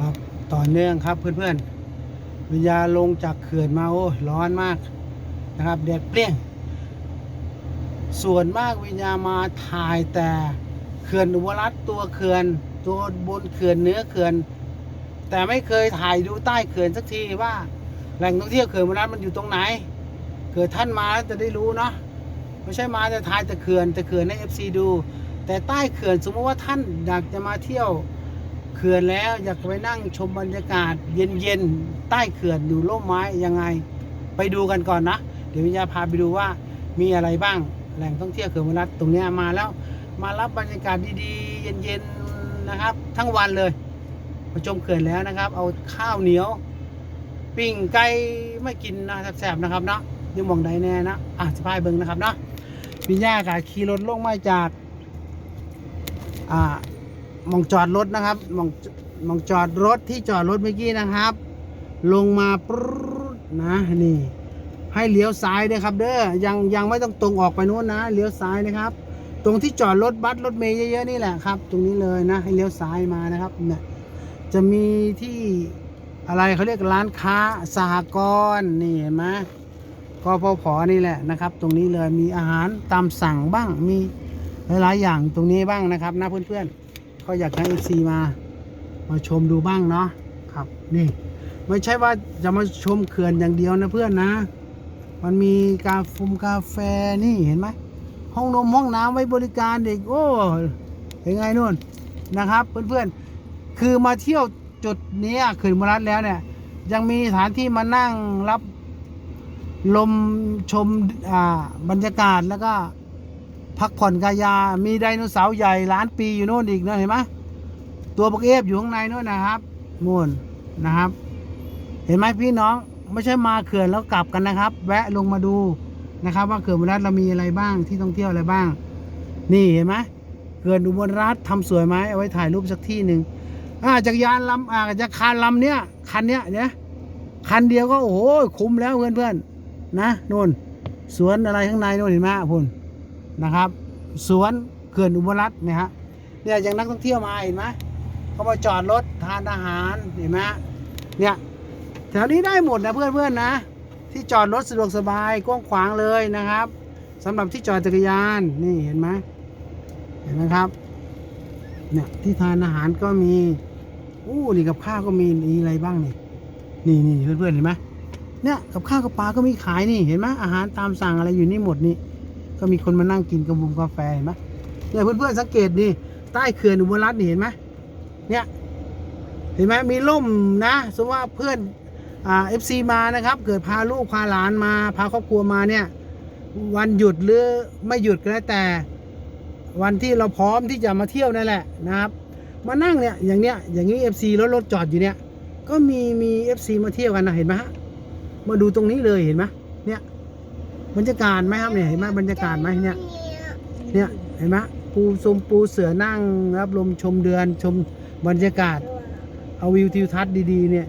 ครับต่อเนื่องครับเพื่อนๆวิญญาลงจากเขื่อนมาโอ้ร้อนมากนะครับแดดเปรี้ยง ส่วนมากวิญญามาถ่ายแต่เขื่อนอุบลรัตตัวเขื่อนตัวบนเขื่อนเนื้อเขื่อน แต่ไม่เคยถ่ายดูใต้เขื่อนสักทีว่า แหล่งท่องเที่ยวเขื่อนอุบลรัตมันอยู่ตรงไหน เกิดท่านมาจะได้รู้เนาะไม่ใช่มาแต่ถ่ายแต่เขื่อนแต่เขื่อนให้เอฟซีดู แต่ใต้เขื่อนสมมติว่าท่านอยากจะมาเที่ยว เขื่อนแล้วอยากไปนั่งชมบรรยากาศ เย็นๆใต้เขื่อนอยู่ร่มไม้ยังไง ไปดูกันก่อนนะ เดี๋ยววิญญาพาไปดูว่ามีอะไรบ้างแหล่งท่องเที่ยวเขื่อนวรัตตรงนี้มาแล้ว มารับบรรยากาศดีๆ เย็นๆนะครับ ทั้งวันเลยมาชมเขื่อนแล้วนะครับ เอาข้าวเหนียว ปิ้งไก่ไม่กินนะแสบๆนะครับเนาะยังมองใดแน่นะอะสะพายเบิงนะครับเนาะวิญญากับขี่รถลงมาจากอ่า มองจอดรถนะครับมองมองจอดรถที่จอดรถเมื่อกี้นะครับ ลงมาปรึ๊ดนะนี่ ให้เลี้ยวซ้ายด้วยครับ เด้อยังยังไม่ต้องตรงออกไปนู้นนะเลี้ยวซ้ายนะครับ ตรงที่จอดรถบัสรถเมย์เยอะๆนี่แหละครับ ตรงนี้เลยนะ ให้เลี้ยวซ้ายมานะครับเนี่ยจะมีที่อะไรเขาเรียกร้านค้าสหกรณ์นี่เห็นไหมกพผนี่แหละนะครับ ตรงนี้เลยมีอาหารตามสั่งบ้างมีหลายๆอย่างตรงนี้บ้างนะครับนะเพื่อนๆ เขาอยากให้เอซีมา มาชมดูบ้างเนาะครับนี่ ไม่ใช่ว่าจะมาชมเขื่อนอย่างเดียวนะเพื่อนนะ มันมีกาฟมกาแฟนี่เห็นไหมห้องนมห้องน้ำไว้บริการเด็กโอ้เห็นไงนู่นนะครับ เพื่อนๆคือมาเที่ยวจุดนี้เขื่อนมรัดแล้วเนี่ย ยังมีสถานที่มานั่งรับลมชมบรรยากาศแล้วก็ พักผ่อนกายา มีไดโนเสาร์ใหญ่ล้านปีอยู่โน่นอีกนะเห็นไหมตัวบักเอฟอยู่ข้างในโน่นนะครับนู่นนะครับ เห็นไหมพี่น้องไม่ใช่มาเขื่อนแล้วกลับกันนะครับ แวะลงมาดูนะครับ ว่าเขื่อนอุบลรัฐเรามีอะไรบ้างที่ท่องเที่ยวอะไรบ้าง นี่เห็นไหมเขื่อนอุบลรัฐทำสวยไหมเอาไว้ถ่ายรูปสักที่หนึ่งอ่าจักรยานลำอ่าจักรคานลำเนี้ยคันเนี้ยเนี่ยคันเดียวก็โอ้โหคุ้มแล้วเพื่อนๆนะนู่นสวนอะไรข้างในนู่นเห็นไหมพุ่น นะครับ สวนเขื่อนอุบลรัตน์นะฮะเนี่ยอย่างนักท่องเที่ยวมาเห็นไหมเขามาจอดรถทานอาหารเห็นไหมเนี่ยแถวนี้ได้หมดนะเพื่อนเพื่อนๆนะ ที่จอดรถสะดวกสบายกว้างขวางเลยนะครับสำหรับที่จอดจักรยานนี่เห็นไหมเห็นไหมครับเนี่ยที่ทานอาหารก็มีอู้นี่กับข้าวก็มีมีอะไรบ้างนี่นี่นี่เพื่อนเพื่อนๆเห็นไหมเนี่ยกับข้าวกับปลาก็มีขายนี่เห็นไหมอาหารตามสั่งอะไรอยู่นี่หมดนี่ ก็มีคนมานั่งกินกระบุงกาแฟเห็นไหมเนี่ยเพื่อนๆสังเกตดิใต้เขื่อนอุบลรัตน์นี่เห็นไหมเนี่ยเห็นไหมมีร่มนะสมมติว่าเพื่อนอ่าเอฟซีมานะครับ เกิดพาลูกพาหลานมาพาครอบครัวมาเนี่ยวันหยุดหรือไม่หยุดก็แล้วแต่ วันที่เราพร้อมที่จะมาเที่ยวนั่นแหละนะครับมานั่งเนี่ยอย่างเนี้ยอย่างนี้เอฟซีรถรถจอดอยู่เนี่ยก็มีมีเอฟซีมาเที่ยวกันนะเห็นไหมฮะมาดูตรงนี้เลยเห็นไหมเนี่ย บรรยากาศไหมครับเนี่ยเห็นไหมบรรยากาศไหมเนี่ยเนี่ยเห็นไหมปูสมปูเสือนั่งรับลมชมเดือนชมบรรยากาศ เอาวิวทิวทัศน์ดีๆเนี่ย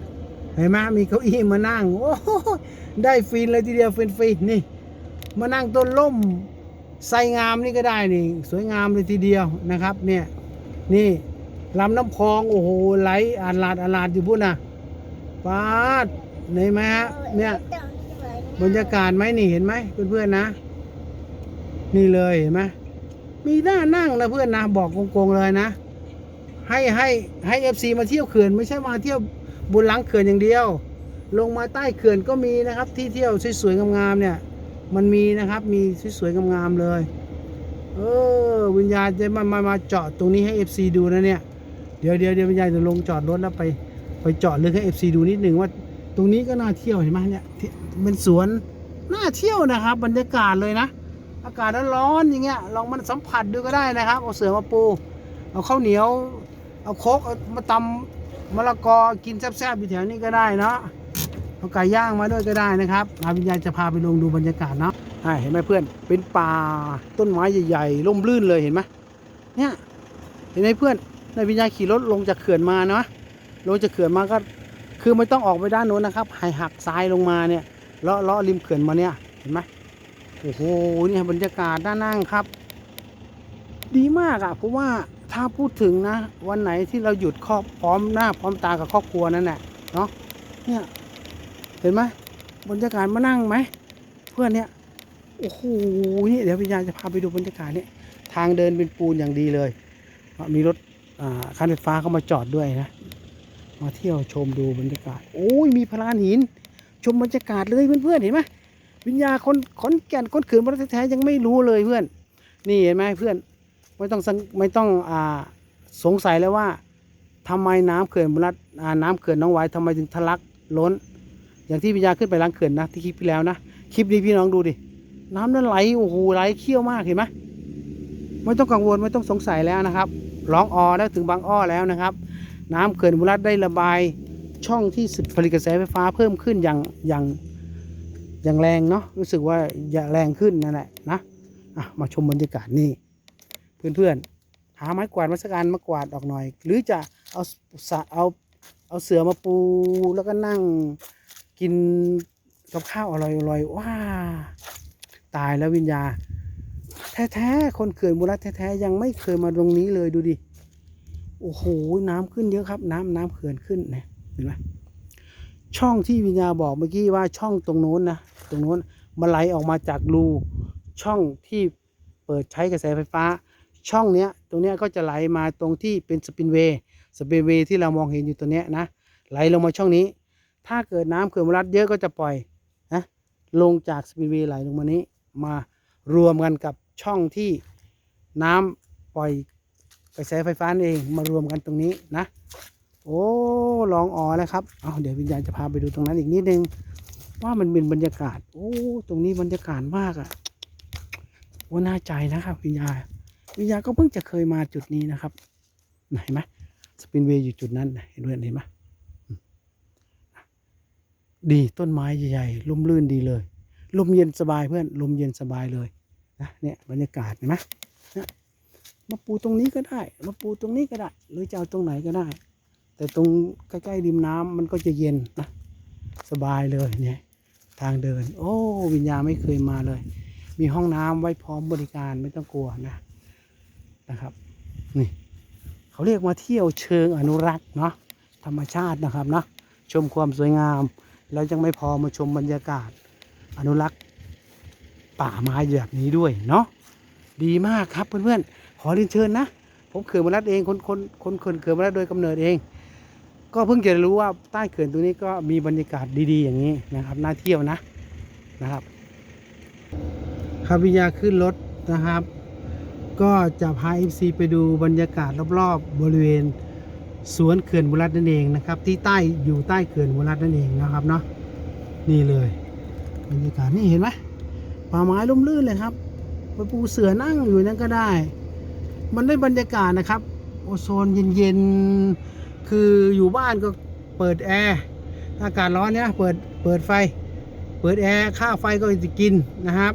เห็นไหมมีเก้าอี้มานั่งโอ้โหได้ฟินเลยทีเดียวฟินฟินนี่ มานั่งต้นล่มไทรงามนี่ก็ได้นี่ สวยงามเลยทีเดียวนะครับ เนี่ยนี่ลำน้ำพองโอ้โหไหลอาลาดอาลาดอยู่พุ่นนะปาดเห็นไหมฮะเนี่ย บรรยากาศไหมนี่เห็นไหมเพื่อนๆนะ นี่เลยเห็นไหมมีหน้านั่งนะเพื่อนนะบอกโกงๆเลยนะ ให้ให้ให้เอฟซีมาเที่ยวเขื่อนไม่ใช่มาเที่ยวบนหลังเขื่อนอย่างเดียว ลงมาใต้เขื่อนก็มีนะครับ ที่เที่ยวสวยๆงามๆเนี่ย มันมีนะครับมีสวยๆงามๆเลย เออวิญญาณจะมามามาเจาะตรงนี้ให้เอฟซีดูนะเนี่ยเดี๋ยวเดี๋ยวเดี๋ยววิญญาณจะลงจอดรถแล้วไป ไปเจาะลึกให้เอฟซีดูนิดหนึ่งว่า ตรงนี้ก็น่าเที่ยวเห็นไหมเนี่ย เป็นสวนน่าเที่ยวนะครับ บรรยากาศเลยนะ อากาศร้อนๆอย่างเงี้ยลองมันสัมผัสดูก็ได้นะครับ เอาเสือมาปู เอาข้าวเหนียว เอาโคกมาตำมะละกอกินแซ่บๆอยู่แถวนี้ก็ได้เนาะเอาไก่ย่างมาด้วยก็ได้นะครับอาวิญญาณจะพาไปลงดูบรรยากาศเนาะอ่าเห็นไหมเพื่อน เป็นป่าต้นไม้ใหญ่ๆร่มรื่นเลยเห็นไหมเนี่ยเห็นไหมเพื่อนนายวิญญาณขี่รถลงจากเขื่อนมาเนาะลงจากเขื่อนมาก็คือไม่ต้องออกไปด้านโน้นนะครับให้หักซ้ายลงมาเนี่ย เลาะเลาะริมเขื่อนมาเนี่ยเห็นไหมโอ้โหนี่บรรยากาศด้านนั่งครับ ดีมากอะ่ะผมว่าถ้าพูดถึงนะ วันไหนที่เราหยุดครอบพร้อมหน้าพร้อมตากับครอบครัวนั่นแหละเนาะเนี่ยเห็นไหมบรรยากาศมานั่งไหมเพื่อนเนี่ยโอ้โหนี่เดี๋ยววิญญาณจะพาไปดูบรรยากาศเนี่ยทางเดินเป็นปูนอย่างดีเลย มีรถคันไฟฟ้าเข้ามาจอดด้วยนะ มาเที่ยวชมดูบรรยากาศ โอ้ยมีพลานหิน ชมบรรยากาศเลยเพื่อนๆเห็นไหมวิญญาคนขอนแก่นคนขืนวัดแท้ๆยังไม่รู้เลยเพื่อน นี่เห็นไหมเพื่อนไม่ต้องสังไม่ต้องอ่าสงสัยแล้วว่าทำไมน้ำเขื่อนบุรัตอ่าน้ำเขื่อนน้องไว้ทำไมถึงทะลักล้น อย่างที่วิญญาขึ้นไปล้างเขื่อนนะที่คลิปที่แล้วนะคลิปนี้พี่น้องดูดิน้ำนั้นไหลโอ้โหไหลเขี้ยวมากเห็นไหมไม่ต้องกังวลไม่ต้องสงสัยแล้วนะครับร้องออแล้วถึงบางอ้อแล้วนะครับ น้ำเขื่อนบุรัตได้ระบาย ช่องที่ผลิตกระแสไฟฟ้าเพิ่มขึ้นอย่างอย่างอย่างแรงเนาะรู้สึกว่าจะแรงขึ้นนั่นแหละนะอะมาชมบรรยากาศนี่เพื่อนๆหาไม้กวาดมาสักอันมากวาดออกหน่อย หรือจะเอาสะเอาเอาเสือมาปูแล้วก็นั่งกินกับข้าวอร่อยๆว้าตายแล้ววิญญา แท้ๆคนเขื่อนบุรัแท้ๆยังไม่เคยมาตรงนี้เลยดูดิโอ้โห น้ำขึ้นเยอะครับ น้ำน้ำเขื่อนขึ้นนะ เห็นไหมช่องที่วิญญาบอกเมื่อกี้ว่าช่องตรงโน้นนะตรงโน้นมันไหลออกมาจากรูช่องที่เปิดใช้กระแสไฟฟ้า ช่องเนี้ยตรงเนี้ยก็จะไหลมาตรงที่เป็นสปินเวย์สปินเวย์ที่เรามองเห็นอยู่ตัวเนี้ยนะไหลลงมาช่องนี้ ถ้าเกิดน้ำเขื่อนบุรัตเยอะก็จะปล่อยนะลงจากสปินเวย์ไหลลงมานี้ มารวมกันกับช่องที่น้ำปล่อยกระแสไฟฟ้านั่นเองมารวมกันตรงนี้นะ โอ้ลองอ๋อแล้วครับเอาเดี๋ยววิญญาณจะพาไปดูตรงนั้นอีกนิดนึง ว่ามันเป็นบรรยากาศ โอ้ตรงนี้บรรยากาศมากอะ่ะว่าน่าใจนะครับ วิญญาณวิญญาก็เพิ่งจะเคยมาจุดนี้นะครับไหนไหมสปินเวย์อยู่จุดนั้นเห็นด้วยเห็นไหมดีต้นไม้ใหญ่ๆร่มรื่นดีเลย ลมเย็นสบายเพื่อนลมเย็นสบายเลยนะเนี่ยบรรยากาศเห็นไหมมาปูตรงนี้ก็ได้ มาปูตรงนี้ก็ได้ หรือจะเอาตรงไหนก็ได้ แต่ตรงใกล้ๆริมน้ำมันก็จะเย็นนะสบายเลยเนี่ยทางเดิน โอ้วิญญาไม่เคยมาเลย มีห้องน้ำไว้พร้อมบริการไม่ต้องกลัวนะนะครับนี่เขาเรียกมาเที่ยวเชิงอนุรักษ์เนาะธรรมชาตินะครับเนาะชมความสวยงามแล้วยังไม่พอมาชมบรรยากาศ อนุรักษ์ป่าไม้แบบนี้ด้วยเนาะดีมากครับเพื่อนๆขอเรียนเชิญนะ ผมเขื่อนมารัดเองคนคนคนเขื่อนเขื่อนมารัดโดยกำเนิดเอง ก็เพิ่งจะรู้ว่าใต้เขื่อนตัวนี้ก็มีบรรยากาศดีๆอย่างนี้นะครับน่าเที่ยวนะนะครับครับวิญญาขึ้นรถนะครับ ก็จะพา FC ไปดูบรรยากาศรอบๆบริเวณสวนเขื่อนบุรัตนั่นเองนะครับ ที่ใต้อยู่ใต้เขื่อนบุรัตนั่นเองนะครับเนาะนี่เลย บรรยากาศนี่เห็นไหมป่าไม้ร่มรื่นเลยครับไปปูเสือนั่งอยู่นั่นก็ได้ มันได้บรรยากาศนะครับ โอโซนเย็นๆ คืออยู่บ้านก็เปิดแอร์อากาศร้อนเนี่ยเปิดเปิดไฟ เปิดแอร์ค่าไฟก็จะกินนะครับ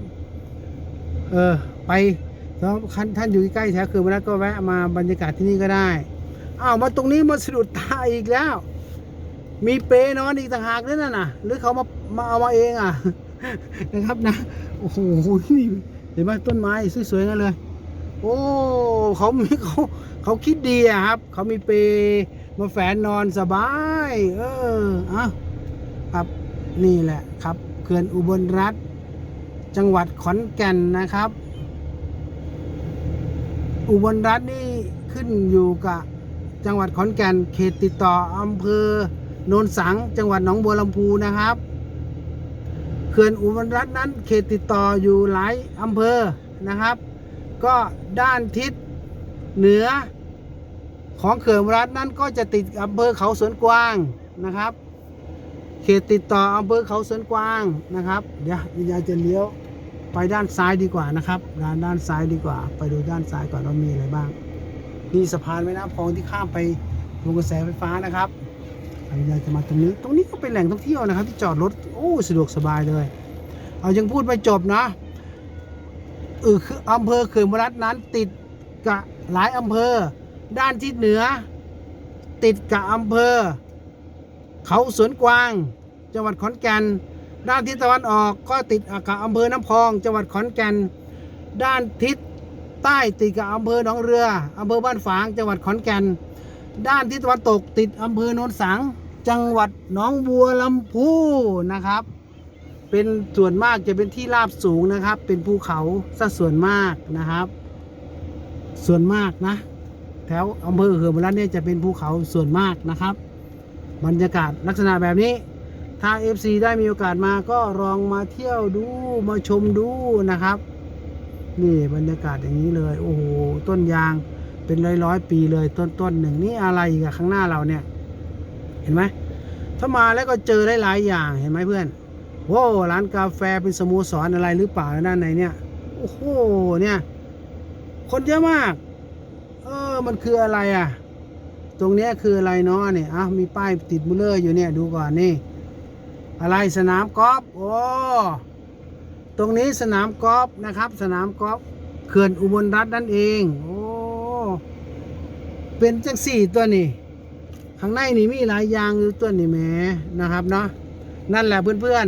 เออไปแล้วท่านท่านอยู่ใกล้แถวเขื่อนบุรัตก็แวะมาบรรยากาศที่นี่ก็ได้อ้าวมาตรงนี้มาสะดุดตาอีกแล้ว มีเปรนอนอีกต่างหากด้วยน่ะนะหรือเขามามาเอามาเองอะนะครับนะโอ้โหนี่เห็นไหมต้นไม้สวยๆงั้นเลย โอ้เขามีเขาเขาคิดดีอะครับ เขามีเปร มาแฝนนอนสบาย เอออะครับนี่แหละครับเขื่อนอุบลรัฐ จังหวัดขอนแก่นนะครับ อุบลรัฐนี่ขึ้นอยู่กับจังหวัดขอนแก่นเขตติดต่ออำเภอโนนสัง จังหวัดหนองบัวลำพูนะครับเขื่อนอุบลรัฐนั้นเขตติดต่ออยู่หลายอำเภอนะครับ ก็ด้านทิศเหนือ ของเขื่อนรัฐนั้นก็จะติดอำเภอเขาสวนกวางนะครับ เขตติดต่ออำเภอเขาสวนกวางนะครับ เดี๋ยววิญญาณจะเลี้ยวไปด้านซ้ายดีกว่านะครับด้านด้านซ้ายดีกว่า ไปดูด้านซ้ายก่อนว่ามีอะไรบ้างนี่สะพานแม่น้ำพองที่ข้ามไปลงกระแสไฟฟ้านะครับเราอยาจะมาตรงนี้ ตรงนี้ก็เป็นแหล่งท่องเที่ยวนะครับ ที่จอดรถโอ้สะดวกสบายเลย เอายังพูดไม่จบนะเออคืออำเภอเขื่อนรัฐนั้นติดกับหลายอำเภอ ด้านทิศเหนือ ติดกับอำเภอ เขาสวนกวาง จังหวัดขอนแก่น ด้านทิศตะวันออกก็ติดกับอำเภอน้ำพอง จังหวัดขอนแก่น ด้านทิศใต้ติดกับอำเภอหนองเรืออำเภอบ้านฝาง จังหวัดขอนแก่น ด้านทิศตะวันตกติดอำเภอโนนสัง จังหวัดหนองบัวลำพูนะครับ เป็นส่วนมากจะเป็นที่ราบสูงนะครับ เป็นภูเขาซะส่วนมากนะครับ ส่วนมากนะ แถวอำเภอเขื่อนบุรีเนี่ยจะเป็นภูเขาส่วนมากนะครับ บรรยากาศลักษณะแบบนี้ ถ้า FC ได้มีโอกาสมาก็ลองมาเที่ยวดูมาชมดูนะครับ นี่บรรยากาศอย่างนี้เลย โอ้โหต้นยางเป็นร้อยร้อยปีเลยต้นต้นหนึ่งนี่อะไรกับข้างหน้าเราเนี่ย เห็นไหมถ้ามาแล้วก็เจอได้หลายอย่างเห็นไหมเพื่อนโว้ร้านกาแฟเป็นสโมสรอะไรหรือเปล่าด้านในเนี่ยโอ้โหเนี่ย คนเยอะมาก มันคืออะไรอะ ตรงเนี้ยคืออะไรเนาะเนี่ยอะมีป้ายติดมุลเลอร์อยู่เนี่ยดูก่อนนี่ อะไรสนามกอล์ฟโอ้ตรงนี้สนามกอล์ฟนะครับ สนามกอล์ฟเขื่อนอุบลรัฐนั่นเองโอ้เป็นจังสี่ตัวนี่ข้างในนี่มีหลายอย่างอยู่ตัวนี่แหมนะครับเนาะนั่นแหละเพื่อน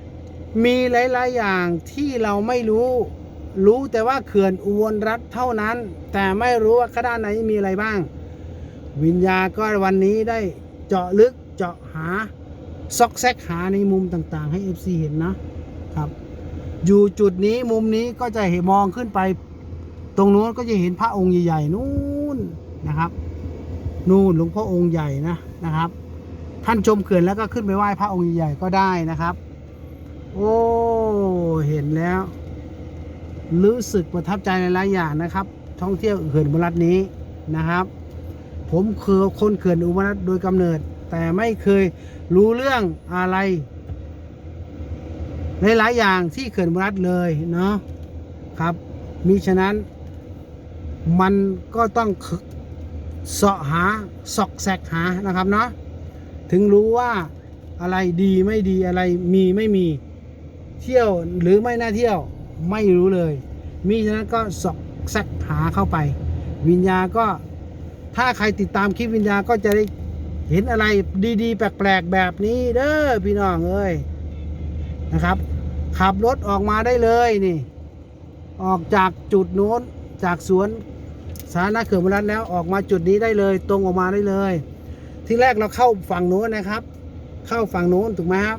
ๆมีหลายๆอย่างที่เราไม่รู้ รู้แต่ว่าเขื่อนอุบลรัฐเท่านั้น แต่ไม่รู้ว่าข้างด้านไหนมีอะไรบ้าง วิญญาก็วันนี้ได้เจาะลึกเจาะหาซอกแซกหาในมุมต่างๆ ให้ FC เห็นนะครับ อยู่จุดนี้มุมนี้ก็จะเห็นมองขึ้นไป ตรงนู้นก็จะเห็นพระองค์ใหญ่ๆนู่นนะครับ นู่นหลวงพ่อองค์ใหญ่นะนะครับ ท่านชมเขื่อนแล้วก็ขึ้นไปไหว้พระองค์ใหญ่ๆก็ได้นะครับ โอ้เห็นแล้ว รู้สึกประทับใจในหลายอย่างนะครับ ท่องเที่ยวเขื่อนอุบลรัตน์นี้นะครับ ผมคือคนเขื่อนอุบลรัตน์โดยกำเนิด แต่ไม่เคยรู้เรื่องอะไรหลายๆอย่างที่เขื่อนอุบลรัตน์เลยเนาะครับมิฉะนั้นมันก็ต้องเสาะหาสอกแสกหานะครับเนาะถึงรู้ว่าอะไรดีไม่ดีอะไรมีไม่มีเที่ยวหรือไม่น่าเที่ยว ไม่รู้เลยมิฉะนั้นก็สอกแซกหาเข้าไป วิญญาก็ถ้าใครติดตามคลิปวิญญาก็จะได้เห็นอะไรดีๆ แปลกๆแบบนี้เด้อพี่น้องเอ้ยนะครับ ขับรถออกมาได้เลยนี่ ออกจากจุดโน้นจากสวนสาธารณะเขื่อนบรีรันแล้วออกมาจุดนี้ได้เลย ตรงออกมาได้เลย ที่แรกเราเข้าฝั่งโน้นนะครับ เข้าฝั่งโน้นถูกไหมครับ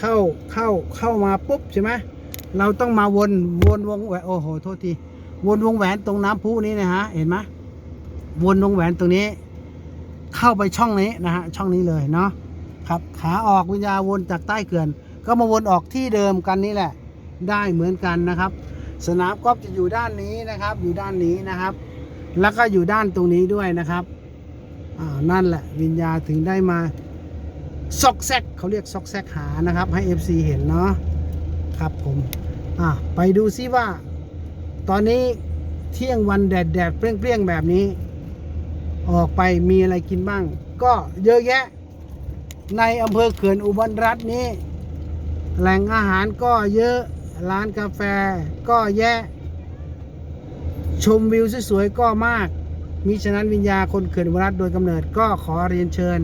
เข้าเข้าเข้ามาปุ๊บใช่ไหม เราต้องมาวนวนวงแหวนโอ้โหโทษทีวนวงแหวนตรงน้ำพุนี้นะฮะเห็นไหมวนวงแหวนตรงนี้ เข้าไปช่องนี้นะฮะช่องนี้เลยเนาะครับขาออกวิญญาวนจากใต้เขื่อน ก็มาวนออกที่เดิมกันนี่แหละ ได้เหมือนกันนะครับ สนามกอล์ฟจะอยู่ด้านนี้นะครับ อยู่ด้านนี้นะครับ แล้วก็อยู่ด้านตรงนี้ด้วยนะครับอ่านั่นแหละวิญญาถึงได้มาซอกแซกเขาเรียกซอกแซกหานะครับ ให้ FC เห็นเนาะ ครับผมอะไปดูซิว่า ตอนนี้เที่ยงวันแดดแดดเปรี้ยงๆแบบนี้ ออกไปมีอะไรกินบ้าง ก็เยอะแยะ ในอำเภอเขื่อนอุบลรัฐนี้ แหล่งอาหารก็เยอะร้านกาแฟก็แยะ ชมวิวสวยๆก็มากมิฉะนั้นวิญญาคนเขื่อนอุบลรัฐโดยกำเนิดก็ขอเรียนเชิญ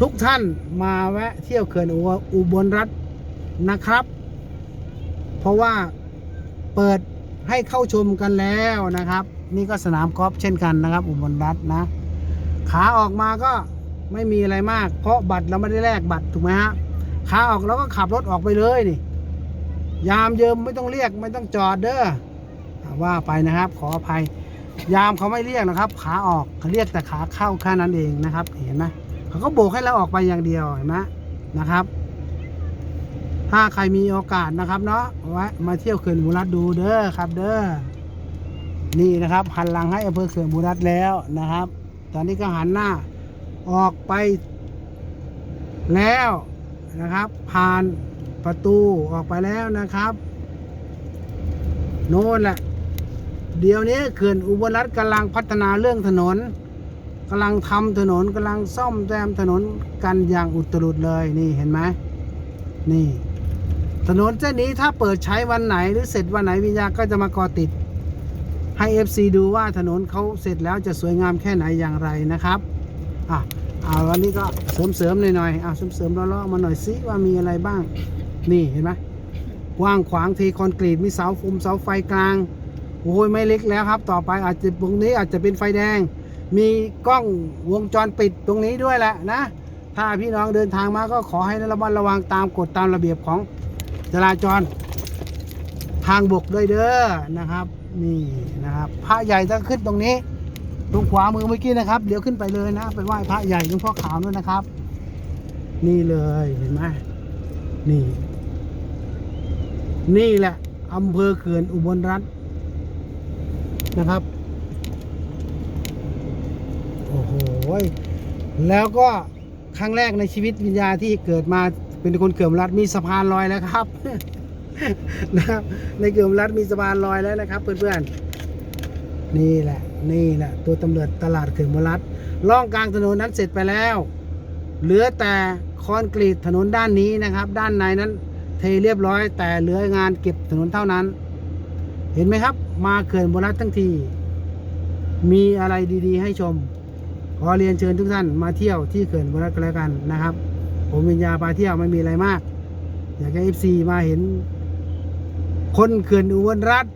ทุกท่านมาแวะเที่ยวเขื่อนอุบลรัฐนะครับ เพราะว่าเปิดให้เข้าชมกันแล้วนะครับ นี่ก็สนามกอล์ฟเช่นกันนะครับ อุบลรัฐนะ ขาออกมาก็ไม่มีอะไรมาก เพราะบัตรเราไม่ได้แลกบัตรถูกไหมฮะขาออกแล้วก็ขับรถออกไปเลยนี่ ยามเยิมไม่ต้องเรียกไม่ต้องจอดเด้อว่าไปนะครับ ขออภัย ยามเขาไม่เรียกนะครับ ขาออกเขาเรียกแต่ขาเข้าแค่นั้นเองนะครับ เห็นไหมเขาก็โบกให้เราออกไปอย่างเดียวเห็นไหมนะครับ ถ้าใครมีโอกาสนะครับ เนาะแวะมาเที่ยวเขื่อนบุรัตดูเด้อครับ เด้อนี่นะครับหันหลังให้อำเภอเขื่อนบุรัตแล้วนะครับ ตอนนี้ก็หันหน้าออกไปแล้วนะครับ ผ่านประตูออกไปแล้วนะครับโน่นแหละเดี๋ยวนี้เขื่อนอุบลรัฐกำลังพัฒนาเรื่องถนนกำลังทำถนนกำลังซ่อมแซมถนนกันอย่างอุตรุดเลยนี่เห็นไหมนี่ ถนนเส้นนี้ถ้าเปิดใช้วันไหนหรือเสร็จวันไหนวิญญาก็จะมาก่อติด ให้ FC ดูว่าถนนเขาเสร็จแล้วจะสวยงามแค่ไหนอย่างไรนะครับอะเอาวันนี้ก็เสริมเสริมๆหน่อยๆเอาเสริมเสริมๆล้อๆมาหน่อยสิว่ามีอะไรบ้าง นี่เห็นไหมกว้างขวางเทคอนกรีตมีเสาฟุมเสาไฟกลางโอ้ยไม่เล็กแล้วครับ ต่อไปอาจจะตรงนี้อาจจะเป็นไฟแดง มีกล้องวงจรปิดตรงนี้ด้วยแหละนะ ถ้าพี่น้องเดินทางมาก็ขอให้ระมัดระวังตามกฎตามระเบียบของ จราจร ทางบกด้วยเด้อนะครับ นี่นะครับ พระใหญ่จะขึ้นตรงนี้ ตรงขวามือเมื่อกี้นะครับเดี๋ยวขึ้นไปเลยนะไปไหว้พระใหญ่หลวงพ่อขาวด้วยนะครับ นี่เลยเห็นไหมนี่ นี่แหละอำเภอเขื่อนอุบลรัฐนะครับ โอ้โหแล้วก็ครั้งแรกในชีวิตวิญญาที่เกิดมา เป็นคนเขื่อนอุบลรัฐมีสะพานลอยแล้วครับนะครับในเขื่อนอุบลรัฐมีสะพานลอยแล้วนะครับ เพื่อนๆนี่แหละ นี่แหละตัวตำรวจตลาดเขื่อนอุบลรัฐล่องกลางถนนนั้นเสร็จไปแล้ว เหลือแต่คอนกรีตถนนด้านนี้นะครับ ด้านในนั้นเทเรียบร้อย แต่เหลืองานเก็บถนนเท่านั้น เห็นไหมครับ มาเขื่อนอุบลรัฐทั้งทีมีอะไรดีๆ ให้ชมขอเรียนเชิญทุกท่านมาเที่ยวที่เขื่อนบรัฐกันแล้วกันนะครับ ผมวิญญาพาเที่ยวไม่มีอะไรมาก อยากให้เอฟซีมาเห็น คนเขื่อนอุบลรัฐ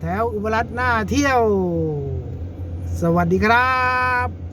แถวอุบลรัฐหน้าเที่ยว สวัสดีครับ